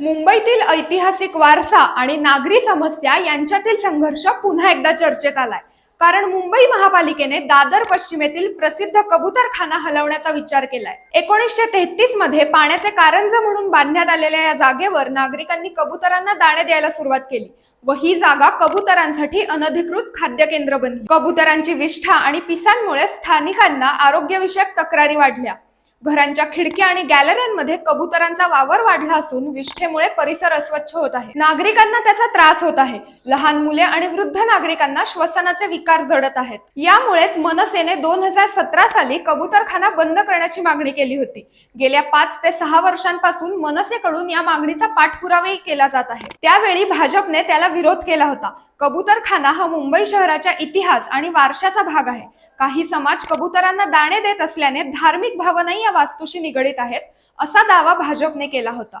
मुंबईतील ऐतिहासिक वारसा आणि नागरी समस्या यांच्यातील संघर्ष पुन्हा एकदा चर्चेत आलाय. कारण मुंबई महापालिकेने दादर पश्चिमेतील प्रसिद्ध कबूतरखाना हलवण्याचा विचार केलाय. एकोणीसशे तेहतीसमध्ये पाण्याचे कारंज म्हणून बांधण्यात आलेल्या या जागेवर नागरिकांनी कबुतरांना दाणे द्यायला सुरुवात केली व ही जागा कबुतरांसाठी अनधिकृत खाद्य केंद्र बनली. कबुतरांची विष्ठा आणि पिसांमुळे स्थानिकांना आरोग्यविषयक तक्रारी वाढल्या. घरांच्या खिडक्या आणि गॅलऱ्यांमध्ये कबुतरांचा वावर वाढला असून विष्ठेमुळे परिसर अस्वच्छ होत आहे. नागरिकांना त्याचा त्रास होत आहे. लहान मुले आणि वृद्ध नागरिकांना श्वसनाचे विकार जडत आहेत. यामुळेच मनसेने दोन हजार सतरा साली कबुतरखाना बंद करण्याची मागणी केली होती. गेल्या पाच ते सहा वर्षांपासून मनसेकडून या मागणीचा पाठपुरावाही केला जात आहे. त्यावेळी भाजपने त्याला विरोध केला होता. कबूतरखाना हा मुंबई शहराच्या इतिहास आणि वारशाचा भाग आहे. काही समाज कबुतरांना दाणे देत असल्याने धार्मिक भावनाही या वास्तूशी निगडीत आहेत असा दावा भाजपने केला होता.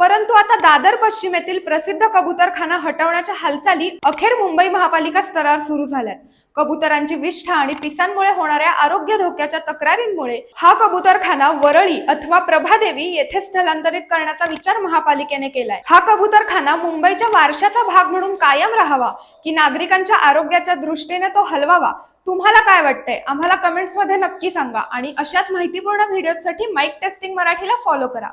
परंतु आता दादर पश्चिमेतील प्रसिद्ध कबूतरखाना हटवण्याच्या हालचाली अखेर मुंबई महापालिका स्तरावर सुरू झाल्यात. कबुतरांची विष्ठा आणि पिसांमुळे होणाऱ्या आरोग्य धोक्याच्या तक्रारींमुळे हा कबूतरखाना वरळी अथवा प्रभादेवी येथे स्थलांतरित करण्याचा विचार महापालिकेने केलाय. हा कबूतरखाना मुंबईच्या वारशाचा भाग म्हणून कायम राहावा की नागरिकांच्या आरोग्याच्या दृष्टीने तो हलवावा? तुम्हाला काय वाटतंय? आम्हाला कमेंट्समध्ये नक्की सांगा आणि अशाच माहितीपूर्ण व्हिडिओसाठी माईक टेस्टिंग मराठीला फॉलो करा.